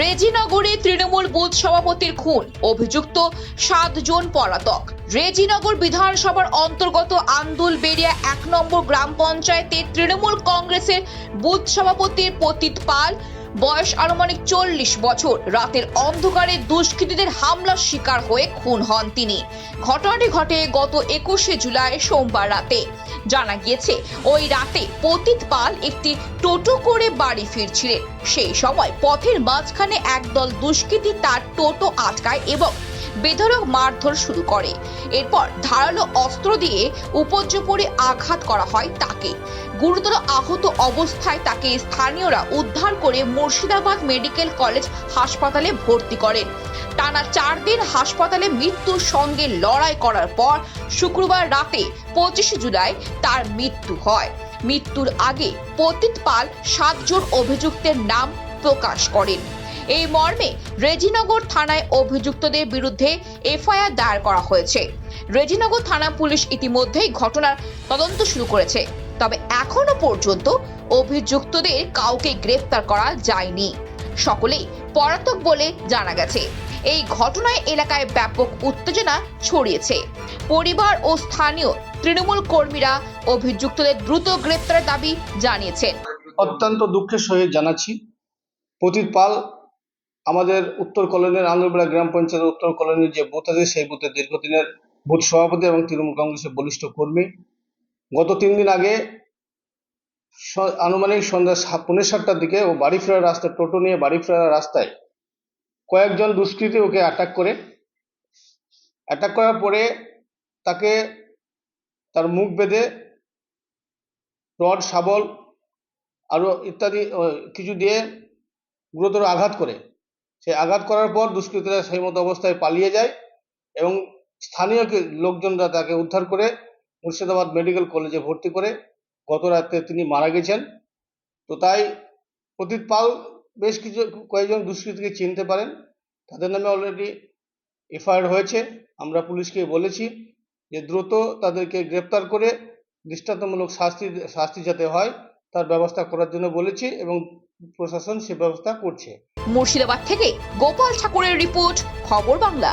রেজিনগরে Trinamool booth সভাপতির খুন, অভিযুক্ত সাতজন পলাতক। রেজিনগর বিধানসভার অন্তর্গত আন্দুল বেরিয়া এক নম্বর গ্রাম পঞ্চায়েতের তৃণমূল কংগ্রেসের বুথ সভাপতির পতিত পাল, বয়স আনুমানিক চল্লিশ বছর। রাতের অন্ধকারে দুষ্কৃতীদের হামলার শিকার হয়ে খুন হন তিনি। ঘটনাটি ঘটে গত একুশে জুলাই সোমবার রাতে। জানা গিয়েছে, ওই রাতে পতিত পাল একটি টোটো করে বাড়ি ফিরছিলেন। সেই সময় পথের মাঝখানে একদল দুষ্কৃতী তার টোটো আটকায় এবং বেধড়ক মারধর শুরু করে। এরপর ধারালো অস্ত্র দিয়ে উপর্যুপরি আঘাত করা হয় তাকে। গুরুতর আহত অবস্থায় তাকে স্থানীয়রা উদ্ধার করে মুর্শিদাবাদ মেডিকেল কলেজ হাসপাতালে ভর্তি করেন। টানা চার দিন হাসপাতালে মৃত্যুর সঙ্গে লড়াই করার পর শুক্রবার রাতে পঁচিশে জুলাই তার মৃত্যু হয়। মৃত্যুর আগে পতিত পাল সাতজন অভিযুক্তের নাম প্রকাশ করেন। এই মর্মে রেজিনগর থানায় অভিযুক্তদের বিরুদ্ধে এফআইআর দায়ের করা হয়েছে। রেজিনগর থানা পুলিশ ইতিমধ্যেই ঘটনার তদন্ত শুরু করেছে। তবে এখনও পর্যন্ত অভিযুক্তদের কাউকে গ্রেফতার করা যায়নি। সকলেই পলাতক বলে জানা গেছে। এই ঘটনায় এলাকায় ব্যাপক উত্তেজনা ছড়িয়েছে। পরিবার ও স্থানীয় তৃণমূল কর্মীরা অভিযুক্তদের দ্রুত গ্রেপ্তারের দাবি জানিয়েছেন। অত্যন্ত দুঃখের সহিত জানাচ্ছি। পতিত পাল আমাদের উত্তর কলোনির আন্দরপাড়া গ্রাম পঞ্চায়েত উত্তর কলোনির যে বুথ আছে, সেই বুথের দীর্ঘদিনের বুথ সভাপতি এবং তৃণমূল কংগ্রেসের বলিষ্ঠ কর্মী। গত তিন দিন আগে আনুমানিক সন্ধ্যা সা- পৌনে সাতটার দিকে ও বাড়ি ফেরার রাস্তায় টোটো নিয়ে বাড়ি ফেরার রাস্তায় কয়েকজন দুষ্কৃতী ওকে অ্যাটাক করে। অ্যাটাক করার পরে তাকে তার মুখ বেঁধে রড, শাবল আরও ইত্যাদি কিছু দিয়ে গুরুতর আঘাত করে। সেই আঘাত করার পর দুষ্কৃতীরা সেই মতো অবস্থায় পালিয়ে যায় এবং স্থানীয় লোকজনরা তাকে উদ্ধার করে মুর্শিদাবাদ মেডিকেল কলেজে ভর্তি করে গত রাতে তিনি মারা গেছেন। তো তাই প্রতীক পাল বেশ কিছু কয়েকজন দুষ্কৃতীকে চিনতে পারেন। তাদের নামে অলরেডি এফআইআর হয়েছে। আমরা পুলিশকে বলেছি যে দ্রুত তাদেরকে গ্রেপ্তার করে দৃষ্টান্তমূলক শাস্তি শাস্তি যাতে হয় তার ব্যবস্থা করার জন্য বলেছি এবং প্রশাসন সে ব্যবস্থা করছে। মুর্শিদাবাদ থেকে গোপাল ঠাকুরের রিপোর্ট, খবর বাংলা।